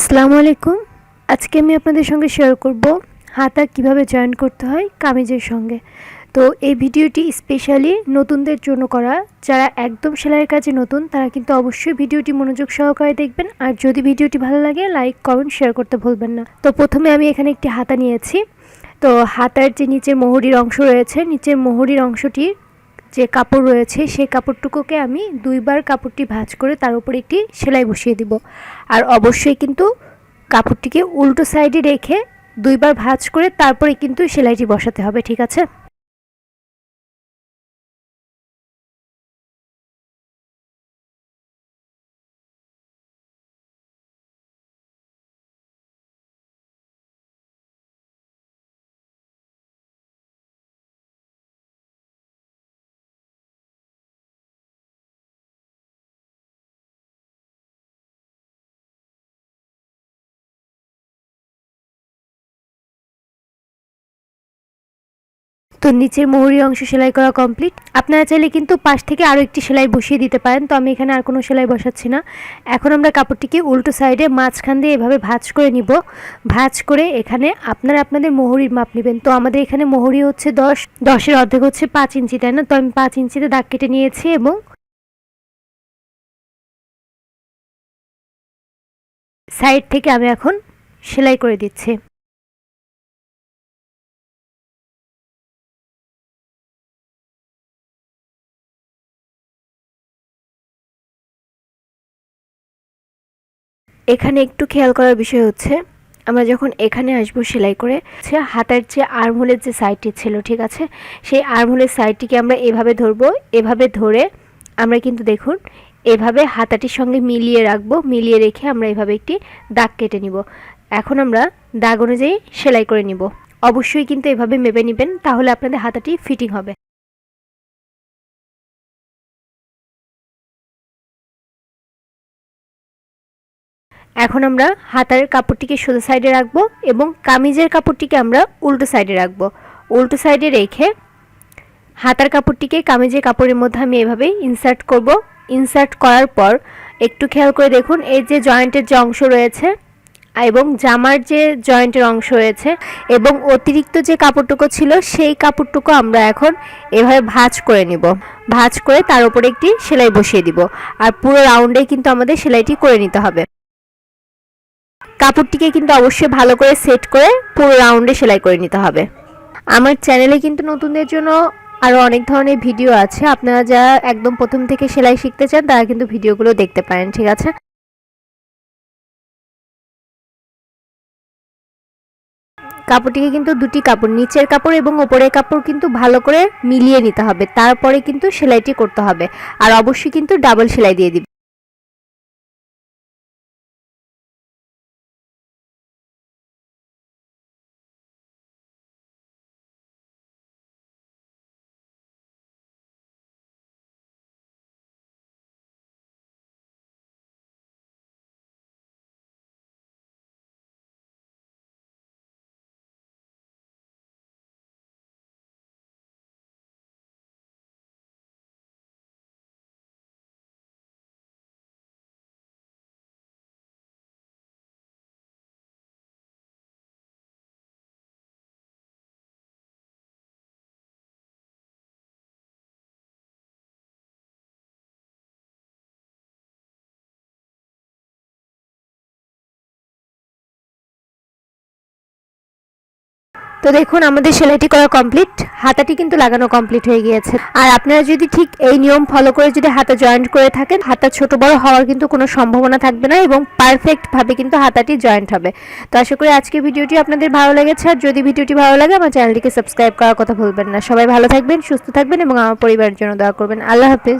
আসসালামু আলাইকুম। আজকে আমি আপনাদের সঙ্গে শেয়ার করব হাতা কীভাবে জয়েন করতে হয় কামিজের সঙ্গে। তো এই ভিডিওটি স্পেশালি নতুনদের জন্য করা। যারা একদম সেলাইয়ের কাজে নতুন, তারা কিন্তু অবশ্যই ভিডিওটি মনোযোগ সহকারে দেখবেন। আর যদি ভিডিওটি ভালো লাগে লাইক কমেন্ট শেয়ার করতে ভুলবেন না। তো প্রথমে আমি এখানে একটি হাতা নিয়েছি। তো হাতার যে নিচের মোহরির অংশ রয়েছে, নিচের মোহরির অংশটির যে কাপড় রয়েছে সেই কাপড়টুকুকে আমি দুইবার কাপড়টি ভাঁজ করে তার উপরে একটি সেলাই বসিয়ে দিব। আর অবশ্যই কিন্তু কাপড়টিকে উল্টো সাইডে রেখে দুইবার ভাঁজ করে তারপরে কিন্তু সেলাইটি বসাতে হবে, ঠিক আছে? তো নিচের মোহরি অংশ সেলাই করা কমপ্লিট। আপনারা চাইলে কিন্তু পাশ থেকে আরও একটি সেলাই বসিয়ে দিতে পারেন। তো আমি এখানে আর কোনো সেলাই বসাচ্ছি না। এখন আমরা কাপড়টিকে উল্টো সাইডে মাঝখান দিয়ে এভাবে ভাঁজ করে নিব। ভাঁজ করে এখানে আপনারা আপনাদের মোহরির মাপ নেবেন। তো আমাদের এখানে মোহরি হচ্ছে দশ, দশের অর্ধেক হচ্ছে পাঁচ ইঞ্চি, তাই না? তো আমি পাঁচ ইঞ্চিতে দাগ কেটে নিয়েছি এবং সাইড থেকে আমি এখন সেলাই করে দিচ্ছি। এখানে একটু খেয়াল করার বিষয় হচ্ছে, আমরা যখন এখানে আসব সেলাই করে হাতার যে আর্মহোলের যে সাইডটি ছিল, ঠিক আছে? সেই আর্মহোলের সাইডটিকে আমরা এভাবে ধরবো, এভাবে ধরে আমরা কিন্তু দেখুন, এভাবে হাতাটির সঙ্গে মিলিয়ে রাখব, মিলিয়ে রেখে আমরা এভাবে একটি দাগ কেটে নিব। এখন আমরা দাগ অনুযায়ী সেলাই করে নিব। অবশ্যই কিন্তু এভাবে মেপে নেবেন, তাহলে আপনাদের হাতাটি ফিটিং হবে। এখন আমরা হাতার কাপড়টিকে সোজা সাইডে রাখব এবং কামিজের কাপড়টিকে আমরা উল্টো সাইডে রাখব। উল্টো সাইডে রেখে হাতার কাপড়টিকে কামিজের কাপড়ের মধ্যে আমি এভাবে ইনসার্ট করব। ইনসার্ট করার পর একটু খেয়াল করে দেখুন এই যে জয়েন্টের যে অংশ রয়েছে এবং জামার যে জয়েন্টের অংশ রয়েছে এবং অতিরিক্ত যে কাপড়টুকু ছিল, সেই কাপড়টুকু আমরা এখন এভাবে ভাঁজ করে নিব। ভাঁজ করে তার উপরে একটি সেলাই বসিয়ে দিব। আর পুরো রাউন্ডে কিন্তু আমাদের সেলাইটি করে নিতে হবে। কাপড়টিকে কিন্তু অবশ্যই ভালো করে সেট করে পুরো রাউন্ডে সেলাই করে নিতে হবে। আমার চ্যানেলে কিন্তু নতুনদের জন্য আরও অনেক ধরনের ভিডিও আছে। আপনারা যারা একদম প্রথম থেকে সেলাই শিখতে চান, তারা কিন্তু ভিডিওগুলো দেখতে পারেন, ঠিক আছে? কাপড়টিকে কিন্তু দুটি কাপড়, নিচের কাপড় এবং ওপরের কাপড় কিন্তু ভালো করে মিলিয়ে নিতে হবে। তারপরে কিন্তু সেলাইটি করতে হবে। আর অবশ্যই কিন্তু ডাবল সেলাই দিয়ে দিবে। তো দেখুন, আমাদের সেলাইটি করা কমপ্লিট হাতাটি কিন্তু লাগানো কমপ্লিট হয়ে গিয়েছে। আর আপনারা যদি ঠিক এই নিয়ম ফলো করে যদি হাতা জয়েন্ট করে থাকেন, হাতা ছোট বড় হওয়ার কিন্তু কোনো সম্ভাবনা থাকবে না এবং পারফেক্টভাবে কিন্তু হাতাটি জয়েন্ট হবে। তো আশা করি আজকে ভিডিওটি আপনাদের ভালো লেগেছে। আর যদি ভিডিওটি ভালো লাগে, আমার চ্যানেলটিকে সাবস্ক্রাইব করার কথা ভুলবেন না। সবাই ভালো থাকবেন, সুস্থ থাকবেন এবং আমার পরিবারের জন্য দোয়া করবেন। আল্লাহ হাফিজ।